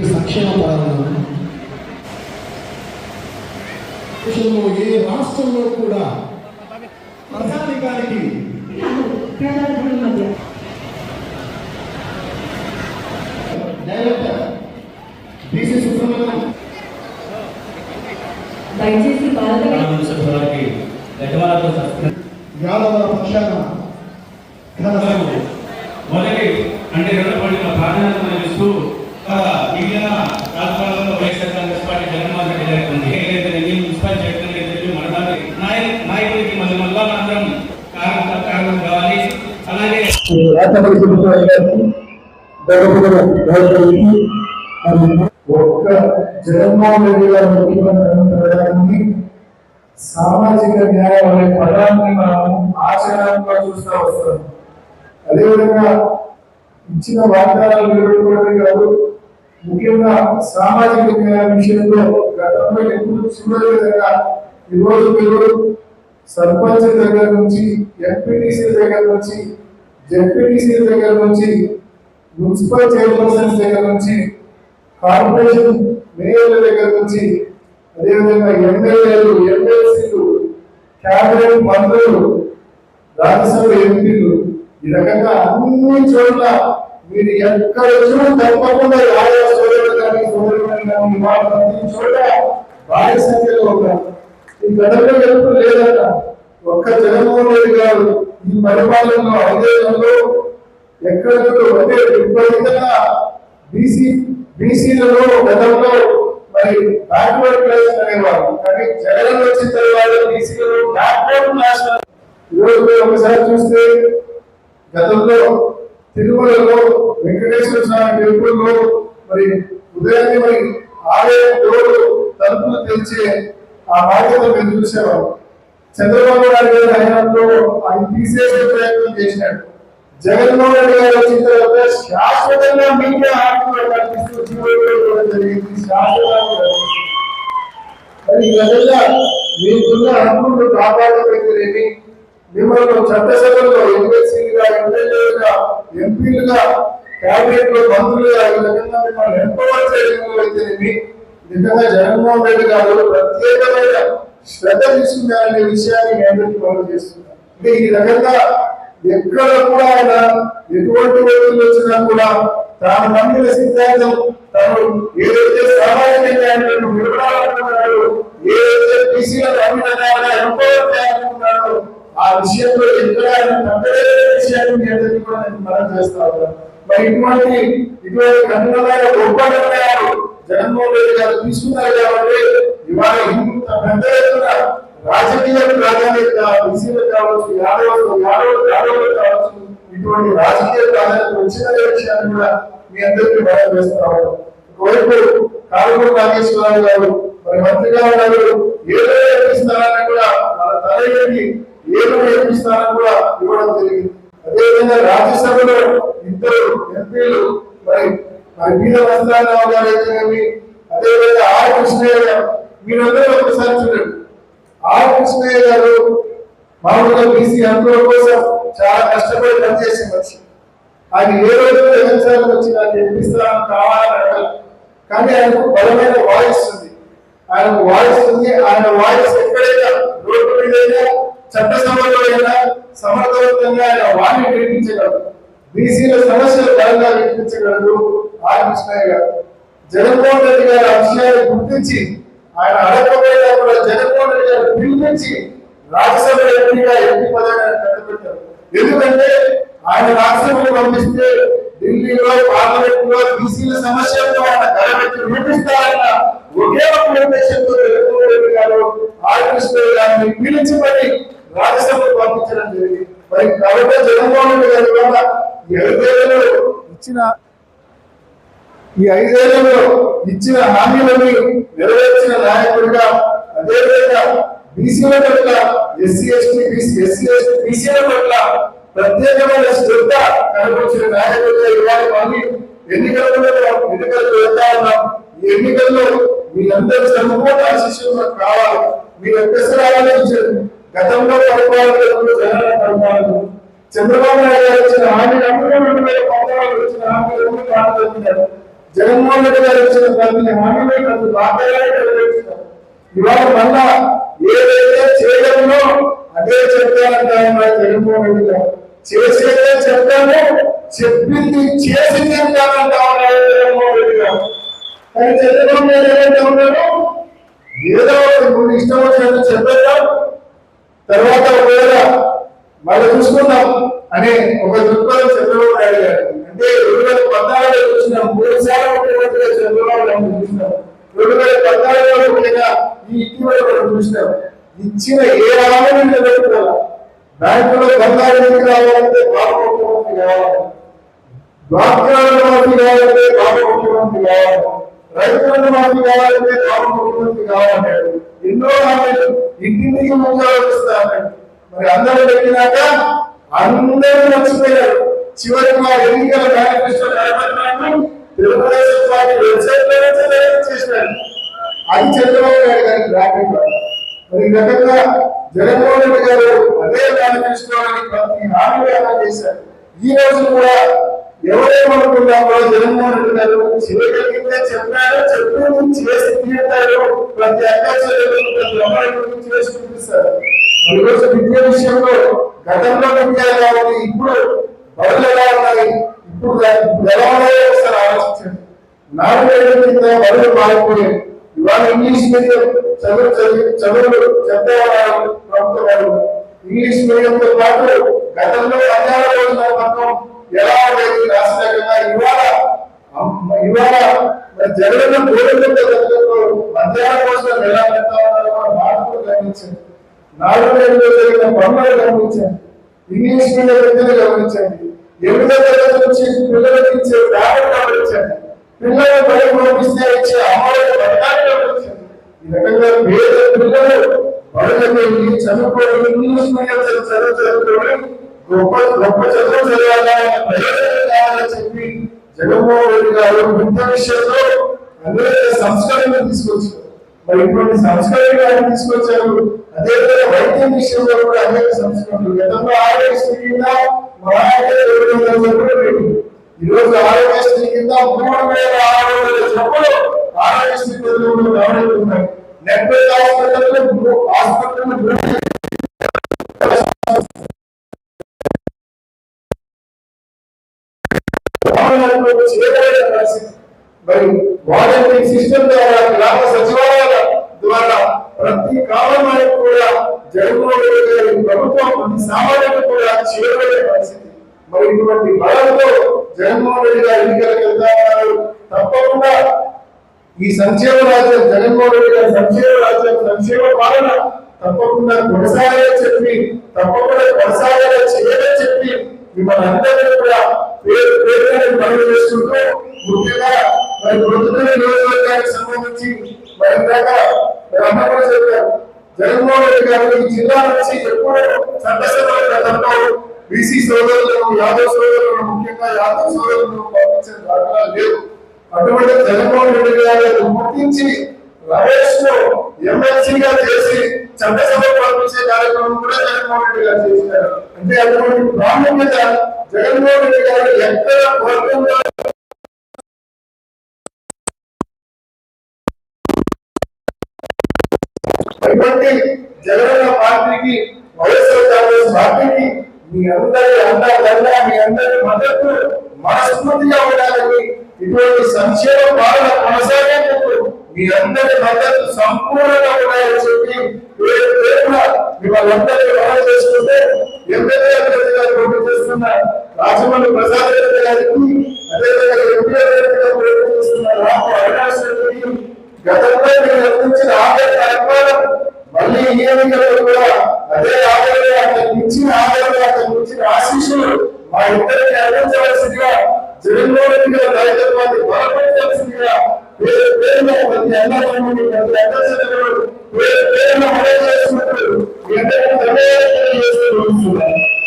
ఇటు సంక్షేమ దేశంలో ఏ రాష్ట్రంలో కూడా సుబ్రహ్మణ్యం. దయచేసి యాదవ పక్షాన మొదటి అంటే రెండు పండుగ ప్రాధాన్యత ఇస్తూ మిగిలిన రాష్ట్రాలలో YSR Congress party Jaganmohan Reddy garu ఉంది ఏదైతే నేను మున్సిపల్ చైర్మన్ అయితే మన నాయ నాయకుడికి మళ్ళీ మళ్ళా మాత్రం కారణం కారణం కావాలి అలాగే రాష్ట్రపతి ప్రభుత్వం గారికి గౌరవ గౌరవించి మరి ఒక్క జగన్మోహన్ రెడ్డి గారు ముఖ్యమంత్రి సామాజిక న్యాయం అనే పదాన్ని మనం ఆచరణలో చూస్తూ వస్తాం. అదేవిధంగా ఇచ్చిన వాగ్దానాలు నిలబెట్టుకోవడమే కాదు ముఖ్యంగా సామాజిక న్యాయం విషయంలో గతంలో ఎప్పుడు చూడని విధంగా ఈరోజు మీరు సర్పంచ్ దగ్గర నుంచి ఎంపీటీసీ దగ్గర నుంచి జెడ్పీటీసీ దగ్గర నుంచి మున్సిపల్ చైర్పర్సన్స్ దగ్గర నుంచి కార్పొరేషన్ మేయర్ల దగ్గర నుంచి అదేవిధంగా ఎమ్మెల్యేలు ఎమ్మెల్సీలు క్యాబినెట్ మంత్రులు రాజ్యసభ ఎంపీలు ఈ రకంగా అన్ని చోట్ల మీరు ఎక్కడ చూడ తప్పకుండా ఆయా సోదరులు కానీ సోదరులు కానీ చోట భారీ సంఖ్యలో ఉన్నారు. ఈ గతంలో ఎప్పుడు లేదట. ఒక్క జగన్మోహన్ రెడ్డి గారు ఈ పరిపాలనలో ఐదేళ్ళలో ఎక్కడ అదే విపరీతంగా బీసీ బీసీలలో గతంలో మరి బ్యాక్వర్డ్ క్లాస్ అనేవారు. కానీ జగన్ వచ్చిన తర్వాత బీసీలలో బ్యాక్వర్డ్ క్లాస్ ఈరోజు ఒకసారి చూస్తే గతంలో తిరుమలలో వెంకటేశ్వర స్వామి టెంపుల్లో మరి ఉదయాన్నే మరి ఆలయం డోర్లు తలుపులు తెరిచే ఆ బాధ్యత మేము చూసేవారు చంద్రబాబు నాయుడు గారు హయాంలో ఆయన తీసేసే ప్రయత్నం చేసినాడు. జగన్మోహన్ రెడ్డి గారు వచ్చిన తర్వాత శాశ్వతంగా మీడియా ఆత్మలో కల్పిస్తూ జీవోలు జరిగింది. శాశ్వతంగా మరి ఈ విధంగా మీకున్న హక్కులు కాపాడలేని మిమ్మల్ని చట్టసభలో ఎమ్మెల్సీలుగా ఎమ్మెల్యేలుగా ఎంపీలుగా క్యాబినెట్లో మంత్రులుగా ఈ విధంగా మిమ్మల్ని ఎంపవర్ చేయడంలో అయితేనేమి నిజంగా జగన్మోహన్ రెడ్డి గారు ప్రత్యేకమైన శ్రద్ధ తీసుకున్నారనే విషయాన్ని నేను మనం చేస్తున్నాను. అంటే ఈ రకంగా ఎక్కడ కూడా ఆయన ఎటువంటి వ్యక్తులు వచ్చినా కూడా తాను నమ్మిన సిద్ధాంతం తను ఏదైతే సామాజిక న్యాయాలను ఏదైతే బీసీలను నమ్మినాడో ఆ విషయంలో ఎక్కడ ఆయన తగ్గలేని విషయాన్ని నేను మనం చేస్తా ఉన్నాను. మరి ఇటువంటి ఇటువంటి కఠినమైన గొప్ప నిర్ణయాలు జగన్మోహన్ రెడ్డి గారు తీసుకున్నారు కాబట్టి ఇవాళ పెద్ద ఎత్తున రాజకీయ ప్రాధాన్యత బీసీలకు కావచ్చు యాదవులు యాదవులు యాదవులు కావచ్చు ఇటువంటి రాజకీయ ప్రాధాన్యత వచ్చిన విషయాన్ని కూడా మీ అందరికీ భయం వేస్తున్నారు ఒకవైపు కారుమూరు నాగేశ్వరరావు గారు మరి మంత్రిగా ఉన్నారు ఏదో నేర్పిస్తారని కూడా వాళ్ళ తలకి ఏదో నేర్పిస్తారని కూడా ఇవ్వడం జరిగింది. అదేవిధంగా రాజ్యసభలో ఇద్దరు ఎంపీలు మరి మరి మీద వస్త్రారావు గారు అయితేనేమి అదేవిధంగా ఆర్ కృష్ణయ్య గారు మీరందరూ ఒకసారి చూడండి. ఆర్ కృష్ణయ్య గారు మామూలుగా బీసీ అందులో కోసం చాలా కష్టపడి పనిచేసే మనిషి. ఆయన ఏ రోజు జగన్సార్లు వచ్చి నాకు ఎంపిస్తాను కావాలని అడగల కానీ ఆయనకు బలమైన వాయిస్ ఉంది. ఆయనకు వాయిస్ ఉంది. ఆయన వాయిస్ ఎక్కడైనా రోడ్డు మీదైనా చట్టసభలో అయినా సమర్థవంతంగా ఆయన వాణి వినిపించగలరు. బీసీల సమస్యలు బలంగా వినిపించగలరు. ఆర్ కృష్ణయ్య గారు. జగన్మోహన్ రెడ్డి గారి ఆ గుర్తించి ఆయన అడగకపోయినా కూడా జగన్మోహన్ రెడ్డి గారు పిలిపించి రాజ్యసభ ఎంపీగా ఎంపీ పదవిని ఆయన కట్టబెట్టారు. ఎందుకంటే ఆయన రాజ్యసభకు పంపిస్తే ఢిల్లీలో పార్లమెంట్లో బీసీల సమస్యలతో ఆయన కలబెట్టి వినిపిస్తారన్న ఒకే ఒక నిర్దేశంతో జగన్మోహన్ రెడ్డి గారు ఆర్ కృష్ణయ్య గారిని పిలిచి రాజ్యసభకు పంపించడం జరిగింది. మరి కాబట్టి జగన్మోహన్ రెడ్డి గారు కూడా ఐదేళ్ళలో ఇచ్చిన ఈ ఐదేళ్ళలో ఇచ్చిన హామీలను నెరవేర్చిన నాయకుడిగా అదేవిధంగా బీసీల పట్ల SC ST BC SC ST బీసీల పట్ల ప్రత్యేకమైన శ్రద్ధ కనపరిచిన నాయకుడిగా ఇవ్వాలి మళ్ళీ ఎన్నికలలో ఎన్నికలకు వెళ్తా ఉన్నాం. ఈ ఎన్నికల్లో మీరందరూ సంపూర్ణ ఆశీస్సులు కావాలి. మీరు ఎక్కడ రావాలని గతంలో పరిపాలనలు జగన్ పరిపాలన చంద్రబాబు నాయుడు గారు ఇచ్చిన హామీ రెండు వేల పంతొమ్మిదిలో ఇచ్చిన హామీలను కాపాడుతున్నారు జగన్మోహన్ రెడ్డి గారు వచ్చిన ప్రతి హామీని ప్రతి ఇవాళ మళ్ళా ఏదైతే చేయడంలో అదే చెప్తానంటా జగన్మోహన్ రెడ్డి గారు. చేసేదే చెప్తాను చెప్పింది చేసింది అంటానంటా జగన్మోహన్ రెడ్డి గారు. కానీ చంద్రబాబు నాయుడు ఏమంటా ఏదో ఇష్టం వచ్చినట్టు చెప్పేద్దాం. తర్వాత ఒకవేళ మళ్ళీ చూసుకుందాం అని ఒక దృక్పథం చంద్రబాబు నాయుడు గారు. అంటే రెండు వేల పద్నాలుగులో చూసినాం మూడు సార్లు ముఖ్యమంత్రిగా చంద్రబాబు నాయుడు చూసినాం. రెండు వేల పద్నాలుగులో ముఖ్యంగా ఈ ఇటీవల మనం చూసినాం. ఇచ్చిన ఏ హామీని నిలబెట్టాల బ్యాంకులో బంగారు ఎందుకు రావాలంటే బాబు ముఖ్యమంత్రి కావాలి. డ్వాక్రాల మాఫీ కావాలంటే బాబు ముఖ్యమంత్రి కావాలి. రైతులను మాఫీ కావాలంటే బాబు ముఖ్యమంత్రి కావాలంటాడు ఎన్నో హామీలు ఇంటింటికి ముఖ్యాలు ఇస్తాడు మరి అందరూ పెట్టినాక అందరూ మర్చిపోయారు చివరికి మా ఎన్నికల మేనిఫెస్టో కనబడినాను తెలుగుదేశం పార్టీ వెబ్సైట్లో చేసినారు అది చంద్రబాబు నాయుడు గారి బ్రాకెట్ మరి ఈ రకంగా జగన్మోహన్ రెడ్డి గారు అదే మేనిఫెస్టోని ప్రతి హామీ అమలు చేశారు ఈ రోజు కూడా ఎవరేమనుకున్నామో జగన్మోహన్ రెడ్డి గారు చేయగలిగితే చెప్పారు చెప్పు చేసి తీరుతారు ప్రతి అక్క ప్రతి అమ్మాయి చేసి చూపిస్తారు మరి విద్య విషయంలో గతంలో విద్య ఎలా ఉంది ఇప్పుడు బడులు ఎలా ఉన్నాయి ఇప్పుడు ఎలా ఉన్నాయో ఒకసారి ఆలోచించండి. నాలుగేళ్ళ కింద బడులు మారిపోయాయి. ఇవాళ ఇంగ్లీష్ మీడియం చదువు చదివి చదువులు చెప్పేవారు ప్రభుత్వ వాళ్ళు. ఇంగ్లీష్ మీడియంతో పాటు గతంలో మధ్యాహ్న భోజన పథకం ఎలా ఉండేది? రాష్ట్రంగా ఇవాళ ఇవాళ మరి జగన్ భోజన పథకంలో మధ్యాహ్న ఎలా పెడతా ఉన్నారో మార్పులు గమనించండి నాలుగు నెలలో జరిగిన పనులు గమనించండి ఇంగ్లీష్ మీడియం విద్యను గమనించండి ఎనిమిదో తరగతి నుంచి పిల్లలకి ఇచ్చే బ్యాగ్ గమనించండి పిల్లలు బయట పంపిస్తే ఇచ్చే అమ్మవారి పథకాన్ని గమనించండి ఈ రకంగా పేద పిల్లలు బడులకు చదువుకోవడం ఇంగ్లీష్ మీడియం చదువు చదువుకోవడం గొప్ప గొప్ప చదువు చదవాలని ప్రయోజనం కావాలని చెప్పి జగన్మోహన్ రెడ్డి గారు విద్య విషయంలో అనేక సంస్కరణలు తీసుకొచ్చారు. మరి ఇటువంటి సంస్కరణలు ఆయన తీసుకొచ్చారు. అదేవిధంగా వైద్యం విషయంలో కూడా అనేక సంస్కరణలు. గతంలో ఆరోగ్యశ్రీ కింద ఈ రోజు ఆరోగ్యశ్రీ కింద మూడు వేల ఆరు వందల చెప్పులు ఆరోగ్యశ్రీ పథకంలో రావడం నెట్ హాస్పిటల్ హాస్పిటల్ గ్రామాలకు పరిస్థితి మరి వాలంటీర్ సిస్టమ్ ద్వారా గ్రామ సచివాలయాల ద్వారా ప్రతి గ్రామానికి కూడా జగన్మోహన్ రెడ్డి గారి ప్రభుత్వం ప్రతి సామాన్యులకు కూడా చేరలేని పరిస్థితి. మరి ఇటువంటి బలంతో జగన్మోహన్ రెడ్డి గారు ఎన్నికలకు వెళ్తామన్నారు తప్పకుండా ఈ సంక్షేమ రాజ్యం జగన్మోహన్ రెడ్డి గారి సంక్షేమ రాజ్యం సంక్షేమ పాలన తప్పకుండా కొనసాగాలని చెప్పి తప్పకుండా కొనసాగాలని చేయాలని చెప్పి మిమ్మల్ని అందరినీ కూడా పేరు పేరు ముఖ్యంగా మరి ప్రొద్దుటూరు నియోజకవర్గానికి సంబంధించి మరి ఇందాక మరి అమ్మ కూడా చెప్పారు జగన్మోహన్ రెడ్డి గారు ఈ జిల్లా నుంచి ఎప్పుడు చట్టసభల గతంలో బీసీ సోదరులను యాదవ్ సోదరులను ముఖ్యంగా యాదవ్ సోదరులను పంపించిన దాఖలాలు లేవు అటువంటి జగన్మోహన్ రెడ్డి గారు గుర్తించి రమేష్ను ఎమ్మెల్సీగా చేసి చట్టసభ పంపించే కార్యక్రమం కూడా జగన్మోహన్ రెడ్డి గారు చేశారు అంటే అటువంటి ప్రాముఖ్యత జగన్మోహన్ రెడ్డి గారు ఎక్కడ వర్గంలో కాబట్టి జగనన్న పార్టీకి వైఎస్ఆర్ కాంగ్రెస్ పార్టీకి మీ అందరి అండదండ మీ అందరి మద్దతు మనస్ఫూర్తిగా ఉండాలని ఇటువంటి సంక్షేమ పాలన కొనసాగేందుకు మీ అందరి మద్దతు సంపూర్ణంగా ఉండాలని చెప్పి మిమ్మల్ని మనం చేసుకుంటే ఎంపీ అభ్యర్థిగా పోటీ చేస్తున్న రాజమౌళి ప్రసాద్ రెడ్డి గారికి అదేవిధంగా ఎంపీ అభ్యర్థిగా పోటీ చేస్తున్న రాము అవినాష్ రెడ్డికి గతంలో మీరు అందించిన ఆదరణ అభిమానం మళ్ళీ ఈ ఎన్నికల్లో కూడా అదే ఆదరణ అతను ఇచ్చిన ఆదరణ అతను ఇచ్చిన ఆశీస్సులు మా ఇద్దరికి అందించవలసిందిగా జగన్మోహన్ రెడ్డి గారి నాయకత్వాన్ని బలపరచవలసిందిగా పేరు పేరున ప్రతి అన్నదమ్ముని ప్రతి అన్నచెల్లెలు పేరు పేరున మనవి చేస్తున్నట్టు మీ అందరికీ ధన్యవాదాలు తెలియజేస్తూ